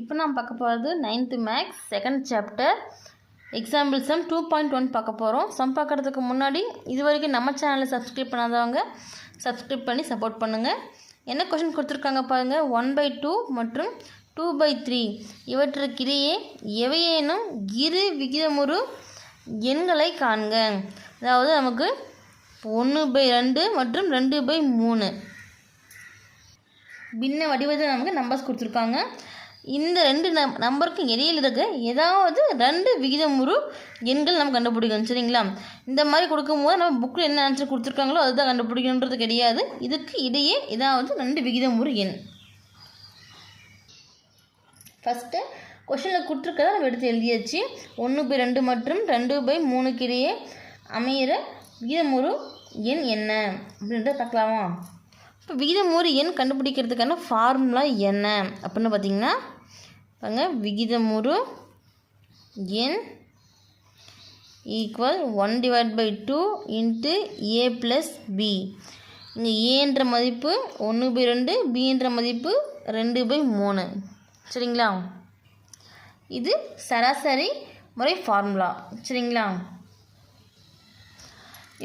இப்போ நான் பார்க்க போகிறது ninth maths second chapter example sum two point one பார்க்க போகிறோம். சம் பார்க்குறதுக்கு முன்னாடி இது வரைக்கும் நம்ம சேனலை சப்ஸ்கிரைப் பண்ணாதவங்க சப்ஸ்கிரைப் பண்ணி சப்போர்ட் பண்ணுங்கள் என்ன கொஷின் கொடுத்துருக்காங்க பாருங்கள் ஒன் பை டூ மற்றும் டூ பை த்ரீ இவற்றுக்கிடையே எவையேனும் இரு விகிதமுறு எண்களை காண்க. அதாவது நமக்கு ஒன்று பை ரெண்டு மற்றும் ரெண்டு பை மூணு. பின்ன வடிவத்தில் நமக்கு நம்பர்ஸ் கொடுத்துருக்காங்க. இந்த ரெண்டு நம் நம்பருக்கும் இடையில் இருக்க ஏதாவது ரெண்டு விகிதமுறு எண்கள் நம்ம கண்டுபிடிக்கணும் சரிங்களா? இந்த மாதிரி கொடுக்கும்போது நம்ம புக்கில் என்ன ஆன்சர் கொடுத்துருக்காங்களோ அதுதான் கண்டுபிடிக்கணுன்றது கிடையாது. இதுக்கு இடையே ஏதாவது ரெண்டு விகிதமுறு எண். ஃபஸ்ட்டு கொஷனில் கொடுத்துருக்கதை நம்ம எடுத்து எழுதியாச்சு. ஒன்று பை ரெண்டு மற்றும் ரெண்டு பை மூணுக்கு இடையே அமையிற விகிதமுறு எண் என்ன? அப்படின்றத பார்க்கலாமா? இப்போ விகிதமுறு எண் கண்டுபிடிக்கிறதுக்கான ஃபார்முலா என்ன? அப்படின்னு பார்த்தீங்கன்னா பாருங்க விகிதமுறு n equal one divide by two into a plus b இங்கே ஏன்ற மதிப்பு ஒன்று பை ரெண்டு பின்ற மதிப்பு ரெண்டு பை மூணு. சரிங்களா? இது சராசரி முறை ஃபார்முலா சரிங்களா?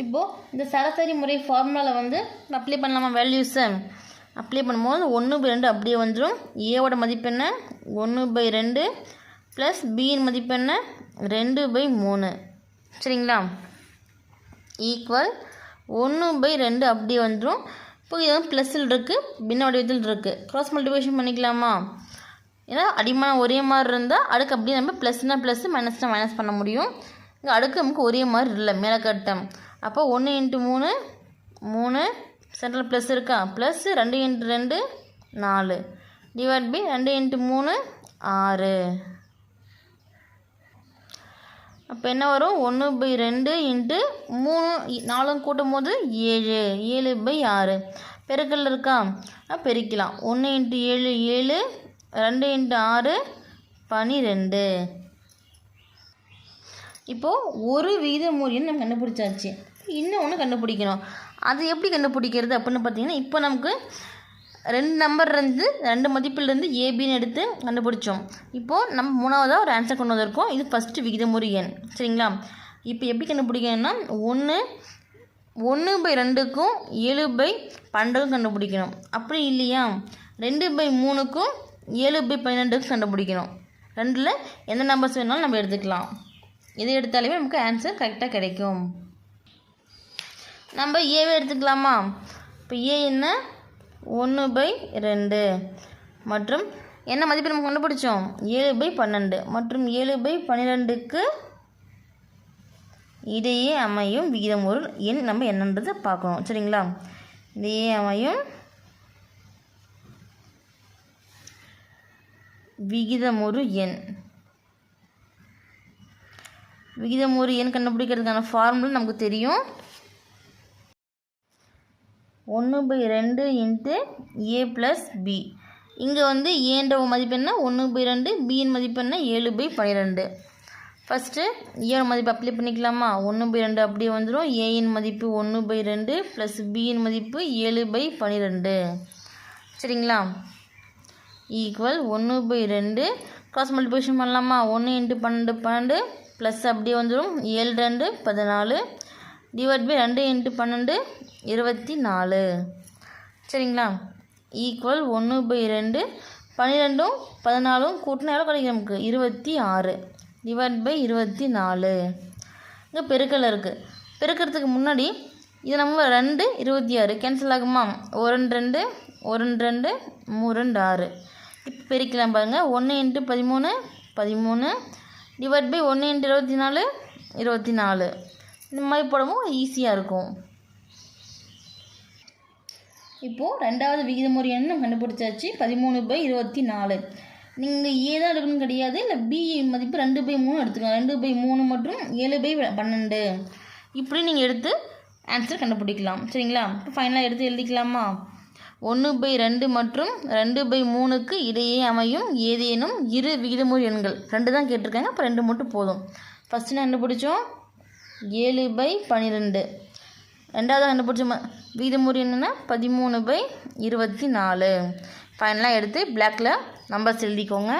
இப்போது இந்த சராசரி முறை ஃபார்முலாவில் வந்து அப்ளை பண்ணலாமா வேல்யூஸை அப்ளை பண்ணும்போது ஒன்று பை ரெண்டு அப்படியே வந்துடும் ஏவோட மதிப்பு என்ன? ஒன்று பை ரெண்டு ப்ளஸ் பியின் மதிப்பு என்ன? ரெண்டு பை மூணு. சரிங்களா? ஈக்குவல் ஒன்று பை ரெண்டு அப்படியே வந்துடும் இப்போ இது ப்ளஸ்ஸில் இருக்குது பின்ன வடிவத்தில் இருக்குது க்ராஸ் மல்டிபிகேஷன் பண்ணிக்கலாமா? ஏன்னா அடிமானம் ஒரே மாதிரி இருந்தால் அடுக்கு அப்படியே நம்ம ப்ளஸ்னால் ப்ளஸ் மைனஸ்னால் மைனஸ் பண்ண முடியும். இங்கே அடுக்கு நமக்கு ஒரே மாதிரி இல்லை மேலே கட்டம் அப்போ ஒன்று இன்ட்டு மூணு மூணு சென்ட்ரல் ப்ளஸ் இருக்கா? ப்ளஸ் ரெண்டு இன்ட்டு ரெண்டு நாலு. டிவைட் பை ரெண்டு இன்ட்டு மூணு ஆறு. அப்போ என்ன வரும்? ஒன்று பை ரெண்டு இன்ட்டு மூணு நாலும் கூட்டும் போது ஏழு. ஏழு பை ஆறு. பெருக்கல் இருக்கா? பெருக்கலாம். ஒன்று இன்ட்டு ஏழு ஏழு. ரெண்டு இன்ட்டு ஆறு பனிரெண்டு. இப்போது ஒரு விகிதமுறைன்னு நம்ம கண்டுபிடிச்சாச்சு. இன்னும் ஒன்று கண்டுபிடிக்கணும். அது எப்படி கண்டுபிடிக்கிறது அப்படின்னு பார்த்தீங்கன்னா இப்போ நமக்கு ரெண்டு நம்பர் இருந்து ரெண்டு மதிப்பிலிருந்து ஏபின்னு எடுத்து கண்டுபிடிச்சோம். இப்போது நம்ம மூணாவதாக ஒரு ஆன்சர் கொண்டு வந்திருக்கோம். இது ஃபஸ்ட்டு விகிதமுறை எண். சரிங்களா? இப்போ எப்படி கண்டுபிடிக்கணும்னா ஒன்று ஒன்று பை ரெண்டுக்கும் ஏழு பை பன்னெண்டுக்கும் கண்டுபிடிக்கணும். அப்படி இல்லையா? ரெண்டு பை மூணுக்கும் ஏழு பை பன்னெண்டுக்கும் கண்டுபிடிக்கணும். ரெண்டில் எந்த நம்பர்ஸ் வேணாலும் நம்ம எடுத்துக்கலாம். இதை எடுத்தாலுமே நமக்கு ஆன்சர் கரெக்டாக கிடைக்கும். நம்ம ஏவே எடுத்துக்கலாமா? இப்போ ஏ என்ன? ஒன்று பை ரெண்டு. மற்றும் என்ன மதிப்பு நம்ம கண்டுபிடிச்சோம்? ஏழு பை பன்னெண்டு. மற்றும் ஏழு பை பன்னிரெண்டுக்கு இடையே அமையும் விகிதம் ஒரு எண் நம்ம என்னன்றதை பார்க்கணும். சரிங்களா? இடையே அமையும் விகிதமுறு எண். விகிதமுறு எண் கண்டுபிடிக்கிறதுக்கான ஃபார்முலா நமக்கு தெரியும். ஒன்று பை ரெண்டு இன்ட்டு ஏ ப்ளஸ் பி இங்கே வந்து ஏன்ற மதிப்பு என்ன? ஒன்று பை ரெண்டு பியின் மதிப்பு என்ன? ஏழு பை பன்னிரெண்டு ஃபஸ்ட்டு e ஏன் மதிப்பு அப்ளை பண்ணிக்கலாமா? ஒன்று பை ரெண்டு அப்படியே வந்துடும் ஏயின் மதிப்பு ஒன்று பை ரெண்டு ப்ளஸ் பியின் மதிப்பு ஏழு பை பன்னிரெண்டு சரிங்களா? ஈக்குவல் ஒன்று பை ரெண்டு. க்ளாஸ் மல்டிபிகேஷன் பண்ணலாமா? ஒன்று இன்ட்டு பன்னெண்டு பன்னெண்டு ப்ளஸ் அப்படியே வந்துடும் ஏழு ரெண்டு பதினாலு. டிவைட் பை ரெண்டு இன்ட்டு பன்னெண்டு இருபத்தி நாலு சரிங்களா? ஈக்குவல் ஒன்று பை ரெண்டு பன்னிரெண்டும் பதினாலும் கூட்டினா எவ்வளோ கிடைக்கும் நமக்கு? இருபத்தி ஆறு டிவைட் பை இருபத்தி நாலு இங்கே பெருக்கல் இருக்குது பெருக்கிறதுக்கு முன்னாடி இது நம்ம ரெண்டு இருபத்தி ஆறு கேன்சல் ஆகுமா? ஒரு ரெண்டு ரெண்டு ஒரு ரெண்டு ரெண்டு மூணு ரெண்டு ஆறு. இப்போ பெருக்கலாம் பாருங்கள் ஒன்று இன்ட்டு பதிமூணு பதிமூணு டிவைட் பை ஒன்று இன்ட்டு இருபத்தி நாலு இருபத்தி நாலு இந்த மாதிரி போடவும் ஈஸியாக இருக்கும். இப்போது ரெண்டாவது விகிதமுறை எண் நம்ம கண்டுபிடிச்சாச்சு? பதிமூணு பை இருபத்தி நாலு நீங்கள் ஏ தான் எடுக்கணும் கிடையாது. இல்லை பி மதிப்பு ரெண்டு பை மூணு எடுத்துக்கலாம் ரெண்டு பை மூணு மற்றும் ஏழு பை பன்னெண்டு. இப்படி நீங்கள் எடுத்து ஆன்சர் கண்டுபிடிக்கலாம். சரிங்களா? இப்போ ஃபைனலாக எடுத்து எழுதிக்கலாமா? ஒன்று பை ரெண்டு மற்றும் ரெண்டு பை மூணுக்கு இடையே அமையும் ஏதேனும் இரு விகிதமுறை எண்கள். ரெண்டு தான் கேட்டிருக்காங்க. அப்போ ரெண்டு மட்டும் போதும். ஃபஸ்ட்டு நான் கண்டுபிடிச்சோம்? ஏழு பை பன்னிரெண்டு ரெண்டாவது கண்டுபிடிச்ச ம என்னென்னா பதிமூணு பை இருபத்தி நாலு. ஃபைனலாக எடுத்து பிளாக்கில் நம்பர்ஸ் எழுதிக்கோங்க.